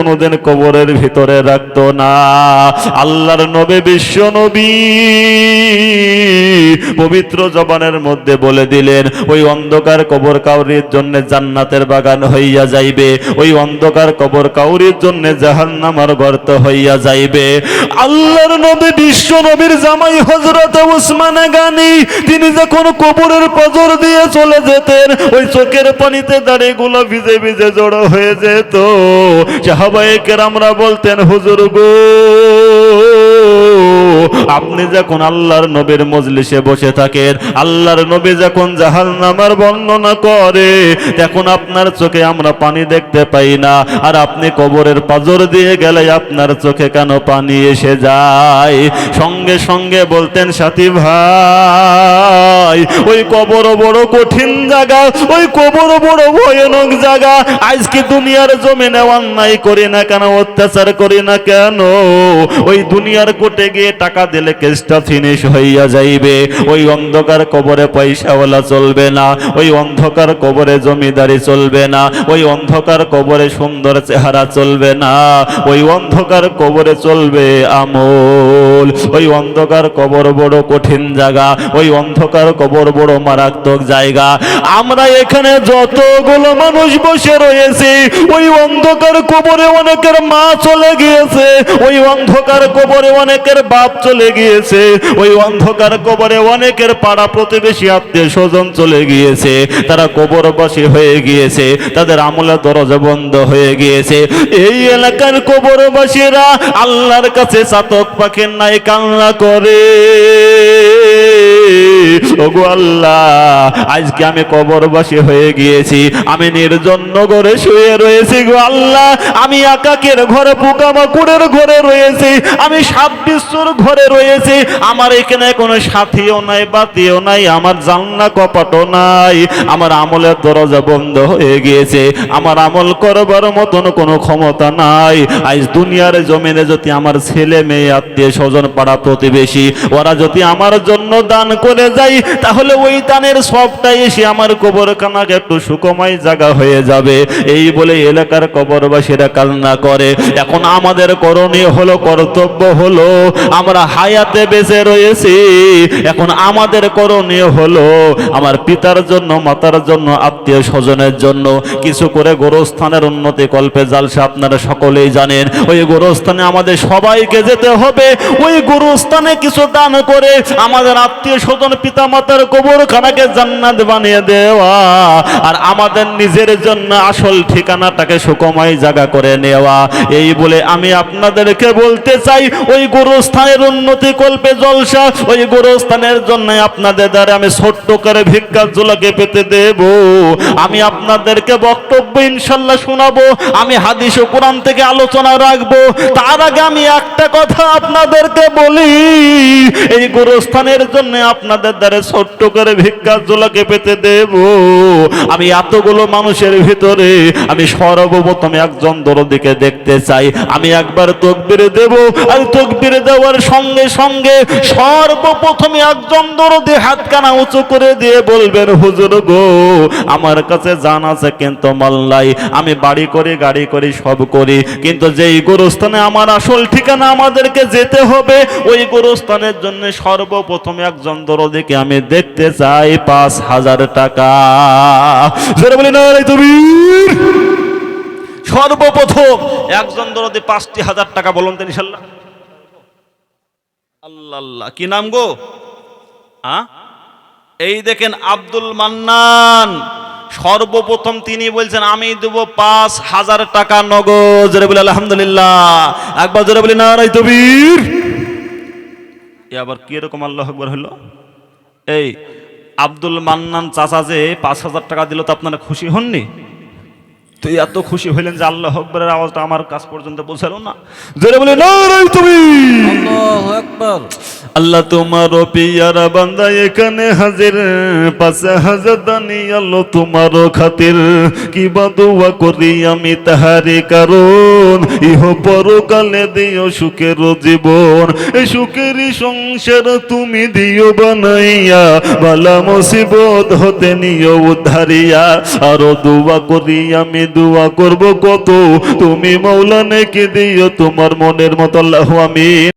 কোনোদিন কবরের ভিতরে রাখতো না। আল্লাহর নবে, বিশ্ব নবী, পবিত্র জবানের মধ্যে বলে দিলেন, ওই অন্ধকার কবর কাউরির জন্য জান্নাতের বাগান হইয়া যাইবে। ওই অন্ধকার কবর কাউরির জন্য জাহান্নামার গর্ত হইয়া যাইবে। আল্লাহর নবে, বিশ্ব নবীর জামাই হজরত উসমান গানি, তিনি যখন কবরের পজর দিয়ে চলে যেতেন, ওই চোখের পানিতে দাঁড়িয়ে গুলো ভিজে ভিজে জড়ো হয়ে যেত। সাহাবায়ে কেরামরা বলতেন হুজুর গো আপনি যখন আল্লাহর নবীর মজলিসে বসে থাকেন, আল্লাহর নবী যখন জাহাল নামার বর্ণনা করে, তখন আপনার চোখে আমরা পানি দেখতে পাই না। আর আপনি কবরের পাজর দিয়ে গেলে আপনার চোখে কেন পানি এসে যায়? সঙ্গে সঙ্গে বলতেন, সাথী ভাই, ওই কবর বড় কঠিন জায়গা, ওই কবর বড় ভয়ানক জায়গা। আজকে দুনিয়ার জমিনে অন্যায় করি না কেন, অত্যাচার করি না কেন? ওই দুনিয়ার কোটে গিয়ে টাকা দিলে কেসটা ফিনিশ হইয়া যাইবে। ওই অন্ধকার কবরে পয়সাওয়ালা চলবে না, ওই অন্ধকার কবরে জমিদারি চলবে না, ওই অন্ধকার কবরে সুন্দর চেহারা চলবে না, ওই অন্ধকার কবরে চলবে আমল, ওই অন্ধকার কবর বড় কঠিন জায়গা, ওই অন্ধকার কবর বড় মারাত্মক জায়গা। আমরা এখানে যতগুলো মানুষ বসে রয়েছে, ওই অন্ধকার কবরে অনেকের মা চলে গিয়েছে, ওই অন্ধকার কবরে অনেকের বাপ চলে গিয়েছে। ওই অন্ধকার কবরে অনেকের পাড়া প্রতিবেশী আত্মীয় স্বজন চলে গিয়েছে। তারা কবরবাসী হয়ে গিয়েছে। তাদের আমলে দরজা বন্ধ হয়ে গিয়েছে। এই এলাকার কবরবাসীরা আল্লাহর কাছে চাতক পাখির নাই কান্না করে। ওগো আল্লাহ, আজকে আমি কবরবাসী হয়ে গিয়েছি। আমি নির্জন ঘরে শুয়ে রয়েছি গো আল্লাহ। আমি একাকের ঘরে, পোকামাকুড়ের ঘরে রয়েছি। আমি সাত বিশ্বর ঘরে রয়েছি। আমার এখানে কোনো সাথীও নাই, বাতিও নাই, আমার জানলা কপাটও নাই। আমার আমলের দরজা বন্ধ হয়ে গিয়েছে। আমার আমল করবার মতন কোনো ক্ষমতা নাই। আজ দুনিয়ার জমিনে যদি আমার ছেলে মেয়ে, আত্মীয় স্বজন পাড়া প্রতিবেশী, ওরা যদি আমার জন্য দান করে যায় তাহলে ওই দানের সবটাই এসে আমার কবরখানাকে একটু সুকময় জায়গা হয়ে যাবে। এই বলে এলাকার কবরবাসীরা কান্না করে। এখন আমাদের করণীয় হলো, কর্তব্য হলো, আমরা হায়াতে বেঁচে রয়েছি। এখন আমাদের করণীয় হলো, আমার পিতার জন্য, মাতার জন্য, আত্মীয় স্বজনের জন্য কিছু করে গোরস্থানের উন্নতি কল্পে জালসা আপনারা সকলেই জানেন। ওই গোরস্থানে আমাদের সবাইকে যেতে হবে। ওই গোরস্থানে কিছু দান করে আমাদের আত্মীয় স্বজন, পিতা মাতার কবরখানাকে জান্নাত বানিয়ে দেওয়া আর আমাদের নিজের জন্য আসল ঠিকানাটাকে সুকময় জায়গা করে নেওয়া। এই বলে আমি আপনাদেরকে বলতে চাই, ওই গোরস্থানের উন্নতি কল্পে জলসা, ওই গোরস্থানের জন্য আপনাদের দ্বারা আমি ছোট্ট করে ভিক্ষা জোলাকে পেতে দেব। আমি আপনাদেরকে বক্তব্য ইনশাল্লাহ শোনাবো, আমি হাদিস ও কোরআন থেকে আলোচনা রাখব। তার আগে আমি একটা কথা আপনাদেরকে বলি, এই গোরস্থানের জন্য আপনাদের দ্বারা ছোট্ট করে ভিক্ষা জোলাকে পেতে দেব। আমি এতগুলো মানুষের ভিতরে আমি সর্বপ্রথম একজন দরদিকে দেখতে চাই। আমি একবার তকবিরে দেব। আর তকবিরে দেওয়ার সঙ্গে সঙ্গে সর্বপ্রথমে একজন দরদি হাতখানা উঁচু করে দিয়ে বলবেন, হুজুর গো, আমার কাছে জান আছে কিন্তু মাল্লাই। আমি বাড়ি করি, গাড়ি করি, সব করি। কিন্তু যেই গোরস্থানে আমার আসল ঠিকানা আমাদেরকে যেতে হবে, ওই গোরস্থানের জন্য সর্বপ্রথম একজন দরদিকে আমি দেখতে চাই পাঁচ হাজার টাকা। বলি না তুমি সর্বপ্রথম একজন দরদি পাঁচটি হাজার টাকা বলুন তো ইনশাল্লাহ আল্লাহ আল্লাহ। কি নাম গো? এই দেখেন আব্দুল মান্নান। সর্বপ্রথম তিনি বলছেন, আমি দেব পাঁচ হাজার টাকা নগদ। জোরে বলি আলহামদুলিল্লাহ। একবার জোরে বলি না রাই তবির আবার কি এরকম আল্লাহ একবার হলো? এই আব্দুল মান্নান চাচা যে পাঁচ হাজার টাকা দিল তো আপনারা খুশি হননি? তুই এত খুশি হইলেন যে আল্লাহ আকবরের আওয়াজটা আমার কাছ পর্যন্ত পৌঁছালো না। জোরে বলি তুমি আল্লাহু আকবার। আল্লাহ তোমার পিয়ারা বান্দা এখানে হাজির। পাশে হাজার দানি আল্লাহ তোমার খাতির। কি বাদুয়া করি আমি তাহারি কারণ। ইহ পরকালে দিও সুখের জীবন। এই সুখেরই সংসার তুমি দিও বানাইয়া। বালা মুসিবত হতে নিও উদ্ধারিয়া আরও দুয়া করি আমি দোয়া করব কত? তুমি মৌলানাকে দিও তোমার মনের মতো আল্লাহ আমিন।